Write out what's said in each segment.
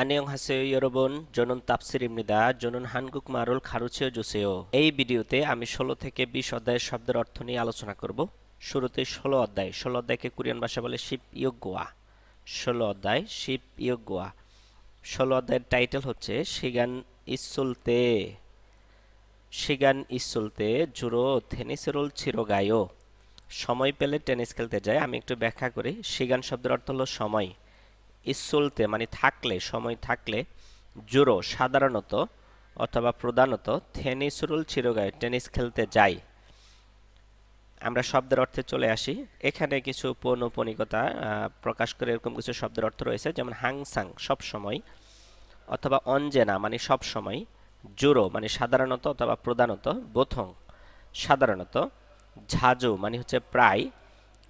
안녕 하세요 জনন তাপসির ইমনিদা জনন হানগুক মারুল খারুচেও জোসেও এই ভিডিওতে আমি 16 থেকে 20 অধ্যায়ের শব্দের অর্থ নিয়ে আলোচনা করব। শুরুতে 16 অধ্যায়। 16 অধ্যায়কে কোরিয়ান ভাষা বলে শিপ ইয়োগোয়া। 16 অধ্যায় শিপ ইয়োগোয়া। 16 অধ্যায়ের টাইটেল হচ্ছে শিগান ইসুলতে শিগান ইসুলতে জুরো থেনিসেরুল ছিরোগায়ো সময় পেলে টেনিস খেলতে যায়। আমি একটু ব্যাখ্যা করি। শিগান শব্দের অর্থ হলো সময়। ইসুলতে মানে থাকলে, সময় থাকলে, জুরো সাধারণত অথবা প্রধানত থেনিসুরুল চিরগায় টেনিস খেলতে যাই। আমরা শব্দের অর্থে চলে আসি। এখানে কিছু পৌনপনিকতা প্রকাশ করে এরকম কিছু শব্দের অর্থ রয়েছে, যেমন হাংসাং, সব সময়, অথবা অঞ্জেনা মানে সব সময়, জুরো মানে সাধারণত অথবা প্রধানত, বোথং, সাধারণত ঝাজু মানে হচ্ছে প্রায়,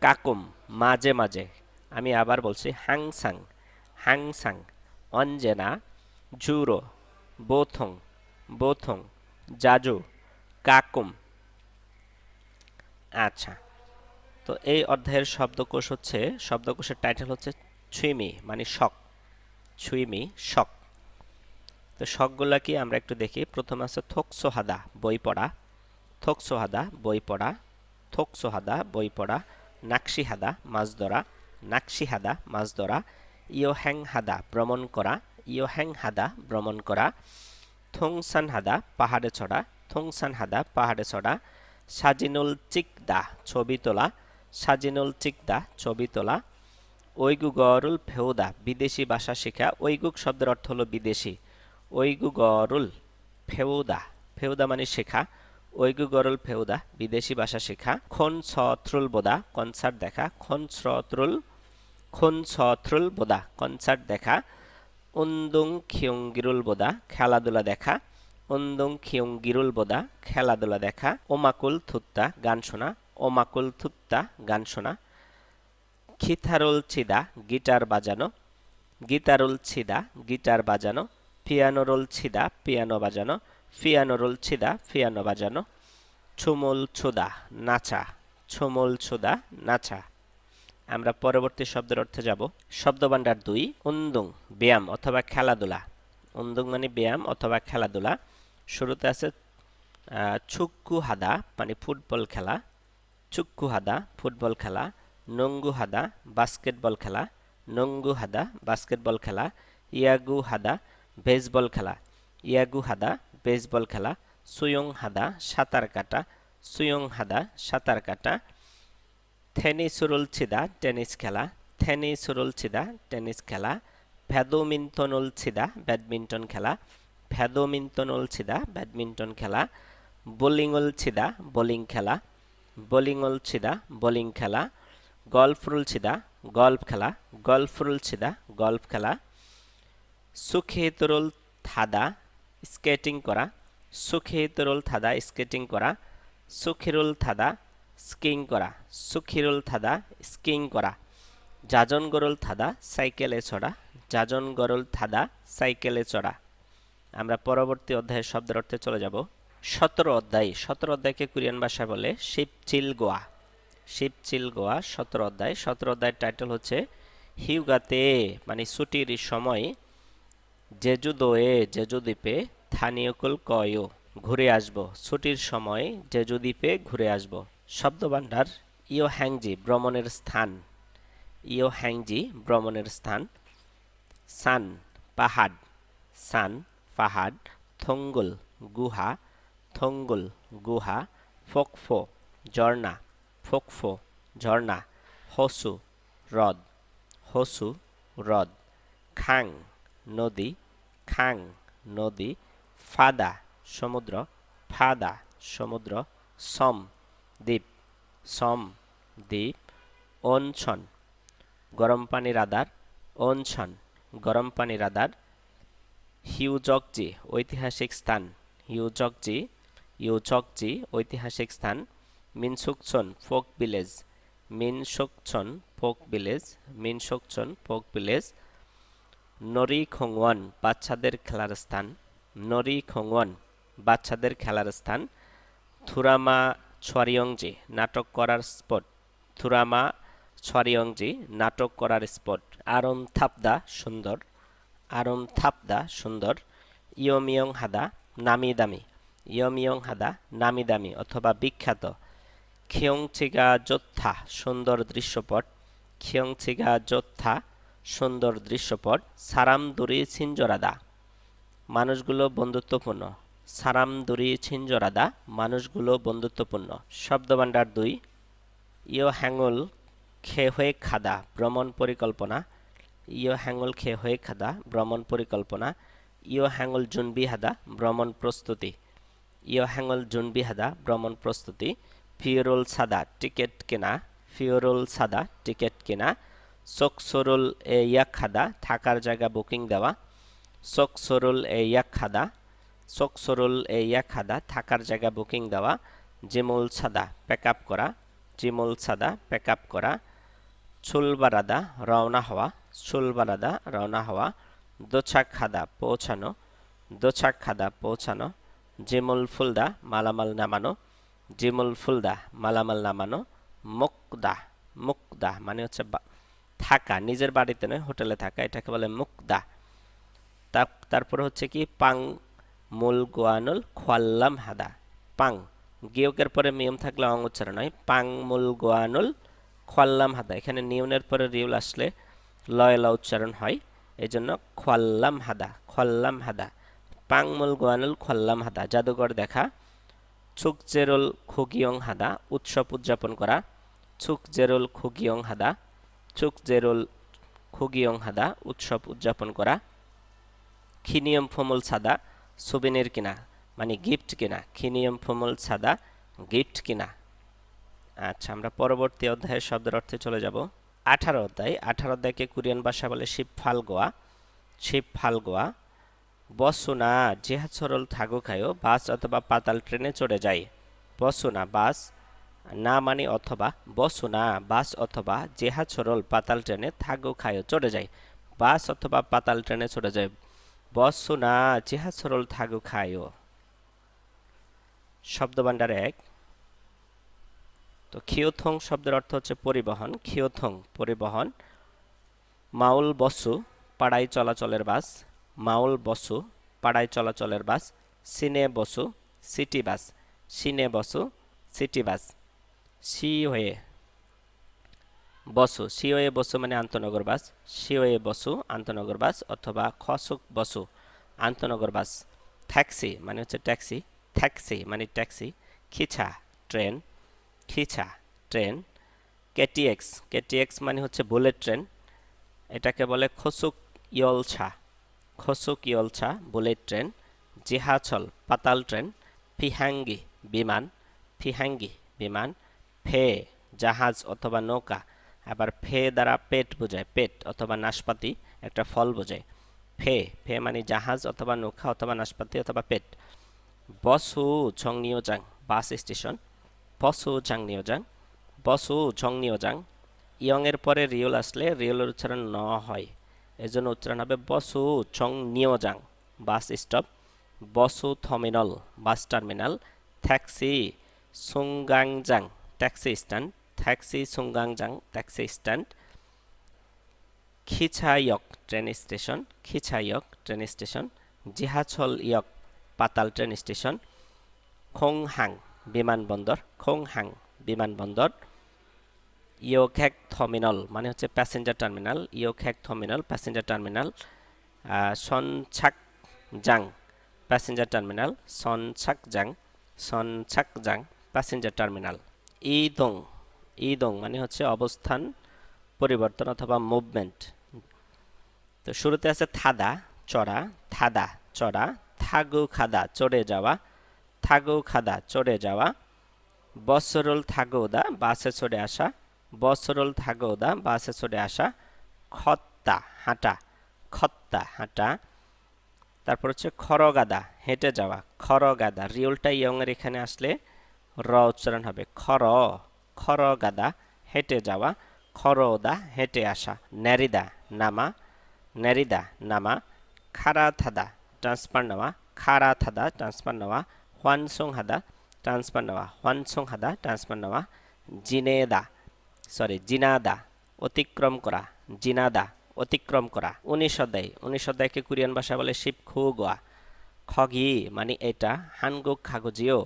কাকুম, মাঝে মাঝে। আমি আবার বলছি হাংসাং। হাংসাং অঞ্জেনা জুরো বোথং বোথং জাজু কাকুম আচ্ছা তো এই অধ্যায়ের শব্দকোষ হচ্ছে, শব্দকোষের টাইটেল হচ্ছে ছুইমি মানে শক ছুইমি শক তো শকগুলা কি আমরা একটু দেখি। প্রথম আছে থোকসোহাদা, বই পড়া। থোকসোহাদা, বই পড়া। থোকসোহাদা, বই পড়া। নাকশিহাদা মাছ ধরা। নাকশিহাদা মাছ ধরা। ইয়োহ্যাং হাদা ভ্রমণ করা ইয়োহ্যাং হাদা ভ্রমণ করা থংসান হাদা পাহাড়ে চড়া থংসান হাদা পাহাড়ে চড়া সাজিনুল চিকদা ছবি তোলা সাজিনুল চিকদা ছবি তোলা, ঐগুগরুল ফেউদা বিদেশি ভাষা শেখা ঐগুক শব্দের অর্থ হলো বিদেশি, ঐগুগরুল ফেউদা ফেউদা মানে শেখা, ঐগুগরুল ফেউদা বিদেশি ভাষা শেখা খন সত্রুল বোদা কনসার্ট দেখা খন সত্রুল খন সত্রুল বোদা কনসার্ট দেখা। উন্দুং খিয়ঙ্গিরুল বোদা খেলাধুলা দেখা। উন্দুং খিয়ঙ্গিরুল বোদা খেলাধুলা দেখা। ওমাকুল থুত্তা গান শোনা। ওমাকুল থুত্তা গান শোনা। খিথারুল ছিদা গিটার বাজানো। গিটারুল ছিদা গিটার বাজানো। পিয়ানোরুল ছিদা পিয়ানো বাজানো। ফিয়ানোরুল ছিদা ফিয়ানো বাজানো। ছুমুল ছুদা নাচা। ছুমুল ছুদা নাচা। আমরা পরবর্তী শব্দের অর্থে যাব। শব্দভাণ্ডার দুই, উন্দুং, ব্যায়াম অথবা খেলাধুলা। উন্দুং মানে ব্যায়াম অথবা খেলাধুলা। শুরুতে আছে চুক্কু হাদা মানে ফুটবল খেলা। চুক্কু হাদা, ফুটবল খেলা। নঙ্গু হাদা, বাস্কেটবল খেলা। নঙ্গু হাদা, বাস্কেটবল খেলা। ইয়াগু হাদা, বেসবল খেলা। ইয়াগু হাদা, বেসবল খেলা। সুয়ং হাদা, সাঁতার কাটা। সুয়ং হাদা, সাঁতার কাটা। থেনি সুরুল ছিদা টেনিস খেলা। থেনি সুরুল ছিদা টেনিস খেলা। ভ্যাদোমিন্টনুল ছিদা ব্যাডমিন্টন খেলা। ভ্যাদোমিন্টনুল ছিদা ব্যাডমিন্টন খেলা। বোলিংউল ছিদা বোলিং খেলা। বোলিংউল ছিদা বোলিং খেলা। গল্ফরুল ছিদা গল্ফ খেলা। গল্ফরুল ছিদা গল্ফ খেলা। সুখেতরুল থাদা, স্কেটিং করা। সুখেতরুল থাদা, স্কেটিং করা। সুখিরুল থাদা স্কিং করা, সুখিরুল থাদা স্কিং করা যাজন গরুল থাদা সাইকেলে চড়া যাজন গরুল থাদা সাইকেলে চড়া। আমরা পরবর্তী অধ্যায়ের শব্দের অর্থে চলে যাব। সতেরো অধ্যায়, সতেরো অধ্যায়কে কোরিয়ান ভাষায় বলে শিবচিল গোয়া শিবচিল গোয়া সতেরো অধ্যায়, সতেরো অধ্যায়ের টাইটেল হচ্ছে হিউগাতে মানে ছুটির সময়, জেজুদোয়ে জেজু দ্বীপে থানিয়কুল কয়ো, ঘুরে আসব। ছুটির সময় জেজু দ্বীপে ঘুরে আসব। শব্দভাণ্ডার ইও হ্যাংজি ভ্রমণের স্থান। ইও হ্যাংজি ভ্রমণের স্থান। সান, পাহাড়। সান, পাহাড়। থঙ্গুল, গুহা। থঙ্গুল, গুহা। ফোকফো, ঝর্ণা। ফোকফো, ঝর্ণা। হসু, হ্রদ। হসু, হ্রদ। খাং, নদী। খাং, নদী। ফাদা, সমুদ্র। ফাদা, সমুদ্র। সম, দ্বীপ। সম, দ্বীপ অনছন গরম পানির আদার অনছন গরম পানির আদার, হিউজকজি, ঐতিহাসিক স্থান, হিউজকজি ইউজকজি ঐতিহাসিক স্থান, মিনসুকচন, ফোক ভিলেজ, মিনসুকচন, ফোক ভিলেজ, মিনসুকচন, ফোক ভিলেজ নরি খংওয়ান বাচ্চাদের খেলার স্থান নরি খংওয়ান বাচ্চাদের খেলার স্থান, থুরামা ছরিয়ংজি নাটক করার স্পট। থুরামা ছরিয়ংজি নাটক করার স্পট। আরন থাপদা সুন্দর। আরম থাপদা সুন্দর। ইয়মিয়ং হাদা নামি দামি ইয়মিয়ং হাদা নামি দামি অথবা বিখ্যাত। খিয়ংচিগা যোদ্ধা, সুন্দর দৃশ্যপট। খিয়ংচিগা যোদ্ধা, সুন্দর দৃশ্যপট। সারাম দুরি ছিনজরাদা। মানুষগুলো বন্ধুত্বপূর্ণ। সারাম দুরি ছিনজরাদা, মানুষগুলো বন্ধুত্বপূর্ণ। শব্দভাণ্ডার দুই ইয় হ্যাঙ্গুল খে হয়ে খাদা ভ্রমণ পরিকল্পনা। ইয় হ্যাঙ্গুল খে হয়ে খাদা ভ্রমণ পরিকল্পনা। ইয় হ্যাঙ্গুল জুনবি হাদা ভ্রমণ প্রস্তুতি। ইয় হ্যাঙ্গুল জুনবি হাদা ভ্রমণ প্রস্তুতি। ফিওরুল সাদা, টিকিট কেনা। ফিওরুল সাদা, টিকিট কেনা। সোকসরুল এ ইয়াক খাদা থাকার জায়গা বুকিং দেওয়া। সোকসরুল এ ইয়াক খাদা সোকসরুল এ ইয়াক খাদা থাকার জায়গা বুকিং দেওয়া, জিমুল সাদা প্যাক আপ করা, জিমুল সাদা প্যাক আপ করা চুলবারাদা রওনা হওয়া চুলবারাদা রওনা হওয়া, দোছাক খাদা পৌঁছানো, দোছাক খাদা পৌঁছানো, জিমুল ফুলদা মালামাল নামানো, জিমুল ফুলদা মালামাল নামানো, মুকদা মুকদা মানে হচ্ছে থাকা, নিজের বাড়িতে নয়, হোটেলে থাকা, এটাকে বলে মুকদা। তারপরে হচ্ছে কি, পাং মূল গোয়ানুল খোয়াল্লাম হাদা। পাং। গিয়কের পরে মিয়ম থাকলে অং উচ্চারণ হয়। পাং মূল গোয়ানুল খোয়াল্লাম হাদা। এখানে নিয়নের পরে রিউল আসলে লয়লা উচ্চারণ হয়। এই জন্য খোয়াল্লাম হাদা খোয়াল্লাম হাদা। পাং মূল গোয়ানুল খোয়াল্লাম হাদা। জাদুঘর দেখা। ছুকজেরুল খুগিয়ং হাদা। উৎসব উদযাপন করা। ছুকজেরুল খুগিয়ং হাদা। ছুকজেরুল খুগিয়ং হাদা। উৎসব উদযাপন করা। খিনিয়ম ফমুল সাদা। সুবিনের কিনা মানে গিফট কিনা খিনিয়ম ফমুল সাদা, গিফট কিনা। আচ্ছা আমরা পরবর্তী অধ্যায়ের শব্দের অর্থে চলে যাব। আঠারো অধ্যায়, আঠারো অধ্যায়কে কোরিয়ান ভাষা বলে শিব ফালগোয়া। শিব ফালগোয়া, বসুনা জেহা সরল থাগু খায়ো, বাস অথবা পাতাল ট্রেনে চড়ে যায় বসুনা, বাস, না মানে অথবা, বসুনা, বাস অথবা জেহা সরল পাতাল ট্রেনে থাগু খায়ো, চড়ে যায় বাস অথবা পাতাল ট্রেনে চড়ে যায় বসুনা জেহা সরল থাগু খায়ো। শব্দভাণ্ডার এক। তো খিওথং শব্দের অর্থ হচ্ছে পরিবহন খিওথং পরিবহন। মাউল বসু পাড়াই চলাচলের বাস। মাউল বসু পাড়াই চলাচলের বাস। সিনে বসু, সিটি বাস। সিনে বসু, সিটি বাস। সি হয়ে বসু সি হয়ে বসু মানে আন্তনগর বাস সি হয়ে বসু আন্তনগর বাস অথবা খসুক বসু আন্তনগর বাস ট্যাক্সি মানে হচ্ছে ট্যাক্সি ট্যাক্সি মানে ট্যাক্সি, খিছা, ট্রেন খিছা, ট্রেন, কেটিএক্স কেটিএক্স মানে হচ্ছে বুলেট ট্রেন, এটাকে বলে খসুক ইয়লছা খসুক ইয়লছা, বুলেট ট্রেন, জিহাচল, পাতাল ট্রেন, ফিহাঙ্গি বিমান ফিহাঙ্গি বিমান, ফে, জাহাজ অথবা নৌকা আবার ফে দ্বারা পেট বোঝায়, পেট অথবা নাশপাতি একটা ফল বোঝায়। ফে ফে মানে জাহাজ অথবা নৌকা অথবা নাশপাতি অথবা পেট। বসু ঝংনিওজাং বাস স্টেশন। বসু ঝাংনিওজাং বসু ঝংনিওজাং ইয়ংয়ের পরে রিওল আসলে রিওলের উচ্চারণ ন হয়। এজন্য উচ্চারণ হবে বসু চং নিওজাং বাস স্টপ। বসু থমিনল বাস টার্মিনাল। ট্যাক্সি সুঙ্গাংজাং ট্যাক্সি স্ট্যান্ড। ট্যাক্সি সুঙ্গাংজাং ট্যাক্সি স্ট্যান্ড খিছাইয়ক ট্রেন স্টেশন খিছাইয়ক ট্রেন স্টেশন জিহাছল ইয়ক পাতাল ট্রেন স্টেশন খোংহাং বিমানবন্দর খোংহাং বিমানবন্দর ইয়োখ্যাক থমিনাল মানে হচ্ছে প্যাসেঞ্জার টার্মিনাল ইয়োখ্যাক থমিনাল প্যাসেঞ্জার টার্মিনাল সনছাক জাং প্যাসেঞ্জার টার্মিনাল সনছাক জাং সনছাক জাং প্যাসেঞ্জার টার্মিনাল ইদং ইদং মানে হচ্ছে অবস্থান, পরিবর্তন অথবা মুভমেন্ট তো শুরুতে আছে থাদা, চড়া থাদা, চড়া, থাগু খাদা, চড়ে যাওয়া, থাগু খাদা, চড়ে যাওয়া, বসরুল থাগৌদা, বাসে চড়ে আসা, বসরুল থাগৌদা, বাসে চড়ে আসা, খত্তা, হাঁটা খত্তা, হাঁটা। তারপর হচ্ছে খরগাদা, হেঁটে যাওয়া, খরগাদা, রিউলটা ইয়ংয়ের এখানে আসলে র উচ্চারণ হবে, খর। খরগাদা, হেঁটে যাওয়া খরদা হেঁটে আসা ন্যারিদা নামা ন্যারিদা নামা খারা থাদা ট্রান্সফার নেওয়া খারা থাদা ট্রান্সফার নেওয়া হোয়ানসং হাদা ট্রান্সফার নেওয়া হোয়ানসং হাদা ট্রান্সফার নেওয়া, জিনেদা সরি জিনাদা, অতিক্রম করা, জিনাদা, অতিক্রম করা উনিশ অধ্যায় কোরিয়ান ভাষা বলে শিব খু গোয়া খগি মানে এটা হানগুক খাগজিও,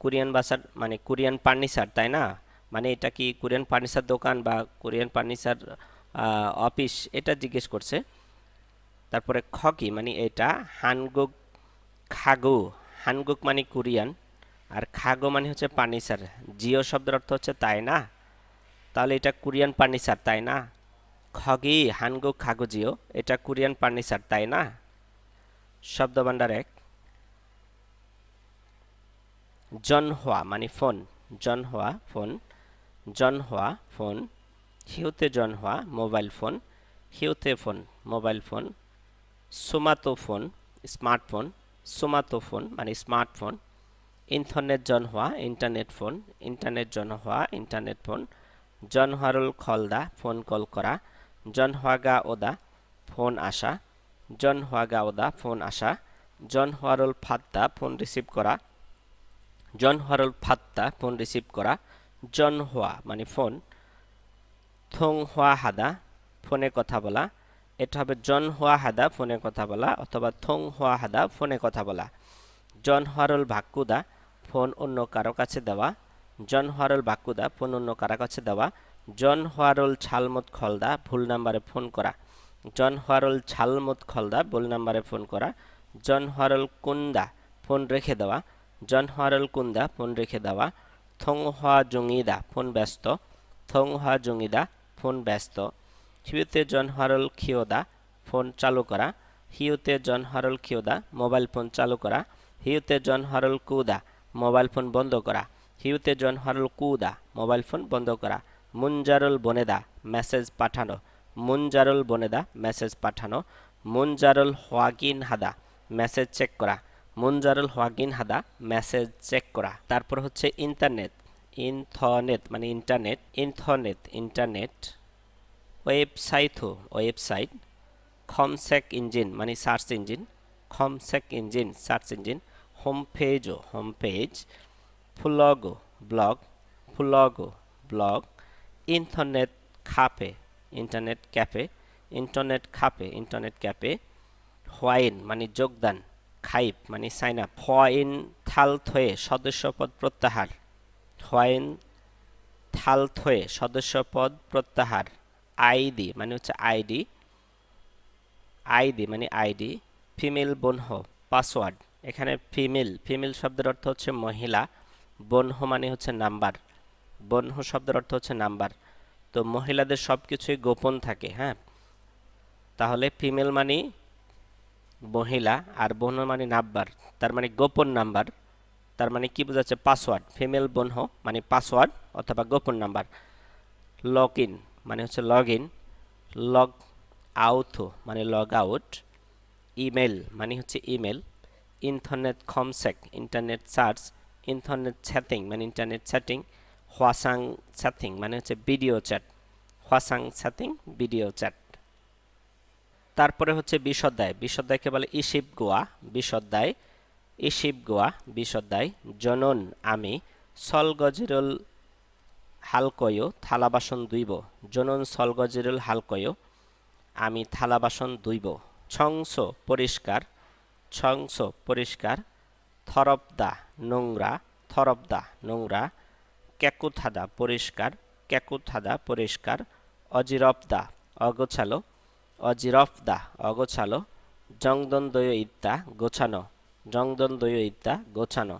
কোরিয়ান ভাষার মানে কোরিয়ান ফার্নিচার তাই না? মানে এটা কি কোরিয়ান ফার্নিচার দোকান বা কোরিয়ান ফার্নিচার অফিস? এটা জিজ্ঞেস করছে। তারপরে খগি মানে এটা হানগুক, খাগু। হানগুক মানে কোরিয়ান, আর খাগো মানে হচ্ছে ফার্নিচার। জিও শব্দের অর্থ হচ্ছে তাই না? তাহলে এটা কোরিয়ান ফার্নিচার, তাই না? খগি হানগো খাগো, জিও, এটা কোরিয়ান ফার্নিচার, তাই না? শব্দভাণ্ডার এক। জনহোয়া মানে ফোন, জনহোয়া ফোন। জনহোয়া ফোন হিউতে জনহোয়া মোবাইল ফোন হিউতে ফোন, মোবাইল ফোন সুমাতো ফোন স্মার্টফোন সুমাতো ফোন মানে স্মার্টফোন ইন্টারনেট জনহোয়া ইন্টারনেট ফোন ইন্টারনেট জনহোয়া ইন্টারনেট ফোন, জন জনহারুল খলদা, ফোন কল করা জনহাগা ওদা, ফোন আসা জনহাগা ওদা, ফোন আসা জনহারুল ফাত্তা ফোন রিসিভ করা জনহারুল ফাত্তা ফোন রিসিভ করা জনহোয়া মানে ফোন। থং হোয়া হাদা ফোনে কথা বলা। এটা হবে জন হোয়া হাদা ফোনে কথা বলা, অথবা থং হোয়া হাদা ফোনে কথা বলা। জন হরল ভাক্কুদা, ফোন অন্য কারও কাছে দেওয়া। জন হরল বাক্কুদা ফোন অন্য কারও কাছে দেওয়া। জন হরল ছালমত খলদা, ভুল নাম্বারে ফোন করা। জন হরল ছালমত খলদা, ভুল নাম্বারে ফোন করা। জন হরল কুন্দা, ফোন রেখে দেওয়া। জন হরল কুন্দা, ফোন রেখে দেওয়া। থং হওয়া জঙ্গিদা ফোন ব্যস্ত। থং হওয়া জঙ্গিদা ফোন ব্যস্ত। হিউতে জন হরল খিওদা, ফোন চালু করা। হিউতে জন হরল খিওদা, মোবাইল ফোন চালু করা। হিউতে জন হরল কুদা, মোবাইল ফোন বন্ধ করা। হিউতে জন হরল কুদা, মোবাইল ফোন বন্ধ করা। মুনজারুল বনেদা, মেসেজ পাঠানো। মুনজারুল বনেদা, মেসেজ পাঠানো। মুনজারুল হোয়াগিন হাদা মেসেজ চেক করা। মুনজারুল হোয়াগিন হাদা মেসেজ চেক করা। তারপর হচ্ছে ইন্টারনেট। ইনথনেট মানে ইন্টারনেট, ইনথনেট, ইন্টারনেট, ওয়েবসাইট হো, ওয়েবসাইট, খমসেক ইঞ্জিন মানে সার্চ ইঞ্জিন, খমসেক ইঞ্জিন, সার্চ ইঞ্জিন, হোম পেজও হোম পেজ, ফুলগো ব্লগ ফুলগো ব্লগ ইন্টারনেট খাপে, ইন্টারনেট ক্যাফে, ইন্টারনেট খাপে, ইন্টারনেট ক্যাফে, হোয়াইন মানে যোগদান। খাইপ মানে সাইন আপ হোয়াইন থাল থয়ে সদস্যপদ প্রত্যাহার। হোয়াইন থাল থয়ে সদস্যপদ প্রত্যাহার। আইডি মানে হচ্ছে আইডি। আইডি মানে আইডি। ফিমেল বনহ, পাসওয়ার্ড। এখানে ফিমেল ফিমেল শব্দের অর্থ হচ্ছে মহিলা। বনহ মানে হচ্ছে নাম্বার। বনহ শব্দের অর্থ হচ্ছে নাম্বার। তো মহিলাদের সব কিছুই গোপন থাকে হ্যাঁ? তাহলে ফিমেল মানে মহিলা আর বনহ মানে নাম্বার, তার মানে গোপন নাম্বার, তার মানে কি বোঝাচ্ছে? পাসওয়ার্ড, ফিমেল বনহ মানে পাসওয়ার্ড অথবা গোপন নাম্বার। লগ ইন মানে হচ্ছে লগ ইন, লগ আউট মানে লগ আউট। ইমেল মানে হচ্ছে ইমেল। ইন্টারনেট কমসেক ইন্টারনেট সার্চ, ইন্টারনেট চ্যাটিং মানে ইন্টারনেট চ্যাটিং। হোয়াসাং চ্যাটিং মানে হচ্ছে ভিডিও চ্যাট। হোয়াসাং চ্যাটিং, ভিডিও চ্যাট। তারপরে হচ্ছে বিশদ্যায় বিশদ্যায়কে বলে ইশিব গোয়া বিশদ্যায় ইশিব গোয়া বিশদ্যায় জনন আমি, সলগজিরুল হালকয় থালা বাসন দুইব। জনন, সলগজিরুল হালকয়, আমি থালা বাসন দুইব। ছংস পরিষ্কার ছংস পরিষ্কার, থরবদা নোংরা থরবদা নোংরা, ক্যাকুথাদা পরিষ্কার ক্যাকুথাদা পরিষ্কার অজিরফদা অগোছালো অজিরফদা, অগোছালো। জংদন্দয় ইত্যা গোছানো। জংদন্দয় ইত্যা গোছানো।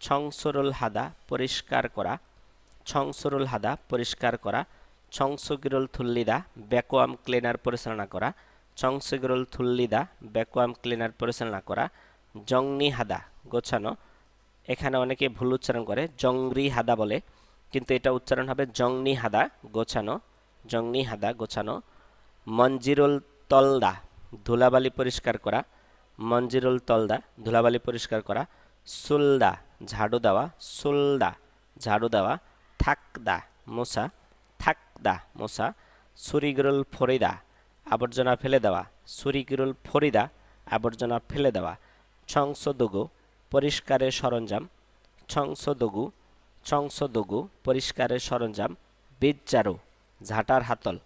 ছংসরুল হাদা পরিষ্কার করা। ছংসরুল হাদা পরিষ্কার করা। ছংসগিরুল থুল্লিদা ব্যাকোয়াম ক্লিনার পরিচালনা করা। ছংসগিরুল থুল্লিদা ব্যাকোয়াম ক্লিনার পরিচালনা করা। জংনি হাদা গোছানো। এখানে অনেকে ভুল উচ্চারণ করে জংরি হাদা বলে। কিন্তু এটা উচ্চারণ হবে জংনি হাদা গোছানো। জংনি হাদা গোছানো। মঞ্জিরুল তলদা, ধুলাবালি পরিষ্কার করা। মঞ্জিরুল তলদা, ধুলাবালি পরিষ্কার করা। সুলদা, ঝাড়ু দেওয়া। সুলদা, ঝাড়ু দেওয়া। থাকদা মশা থাকদা মশা সুরিগরুল ফরিদা, আবর্জনা ফেলে দেওয়া। সুরিগরুল ফরিদা, আবর্জনা ফেলে দেওয়া। ছংসদগু, পরিষ্কারের সরঞ্জাম। ছংসদগু ছংসদগু, পরিষ্কারের সরঞ্জাম। বীজ জারু ঝাঁটার হাতল।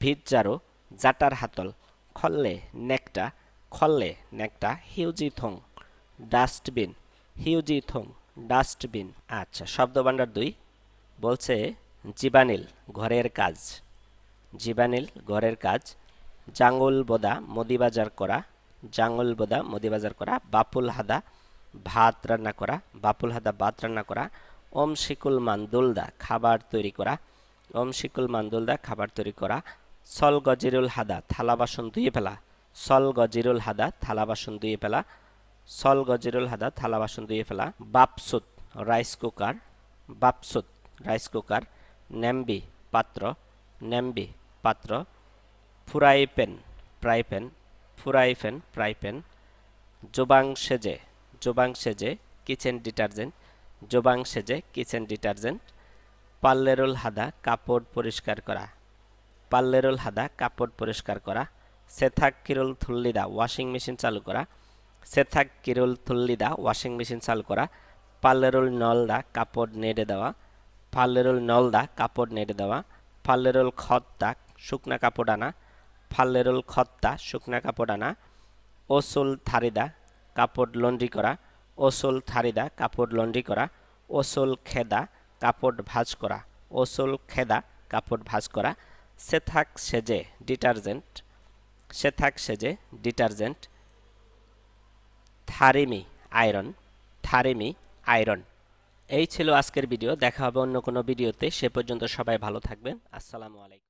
ভিজ জারু জাটার হাতল, খল্লে নেকটা খল্লে নেকটা, হিউজি থং, ডাস্টবিন, হিউজি থং, ডাস্টবিন। আচ্ছা শব্দভাণ্ডার দুই। বলছে, জীবানিল, ঘরের কাজ। জীবানিল, ঘরের কাজ। জাঙ্গল বোদা, মদিবাজার করা। জাঙ্গল বোদা, মদিবাজার করা। বাপুল হাদা, ভাত রান্না করা। বাপুল হাদা, ভাত রান্না করা। ওম শিকুল মান্দুলদা, খাবার তৈরি করা। ওম শিকুল মান্দুলদা, খাবার তৈরি করা। সল গজিরুল হাদা, থালা বাসন ধুয়ে ফেলা। সল গজিরুল হাদা, থালা বাসন ধুয়ে ফেলা। সল গজিরুল হাদা, থালা বাসন ধুয়ে ফেলা। বাপসুত, রাইস কুকার, বাপসুত, রাইস কুকার, নেম্বি পাত্র নেম্বি পাত্র, ফুরাই পেন, ফ্রাই প্যান ফুরাই প্যান ফ্রাই প্যান জোবাং সেজে জোবাং সেজে, কিচেন ডিটারজেন্ট, জোবাং সেজে, কিচেন ডিটারজেন্ট, পাল্লেরুল হাদা, কাপড় পরিষ্কার করা। পাল্লেরুল হাদা, কাপড় পরিষ্কার করা সেথাক কিরুল থুল্লিদা, ওয়াশিং মেশিন চালু করা সেথাক কিরুল থুল্লিদা, ওয়াশিং মেশিন চালু করা, পাল্লেরুল নলদা, কাপড় নেড়ে দেওয়া, পাল্লেরুল নলদা, কাপড় নেড়ে দেওয়া, পাল্লেরুল খত্তা শুকনা কাপড় আনা ফাল্লেরুল খত্তা শুকনা কাপড় আনা, ওসুল থারিদা, কাপড় লন্ড্রি করা, ওসুল থারিদা, কাপড় লন্ড্রি করা, ওসুল খেদা, কাপড় ভাঁজ করা, ওসুল খেদা, কাপড় ভাঁজ করা সেথাক সেজে ডিটারজেন্ট, সে থাক সেজে ডিটারজেন্ট। থারিমি আয়রন থারিমি আয়রন। এই ছিল আজকের ভিডিও, দেখা হবে অন্য কোনো ভিডিওতে। সে পর্যন্ত সবাই ভালো থাকবেন। আসসালামু আলাইকুম।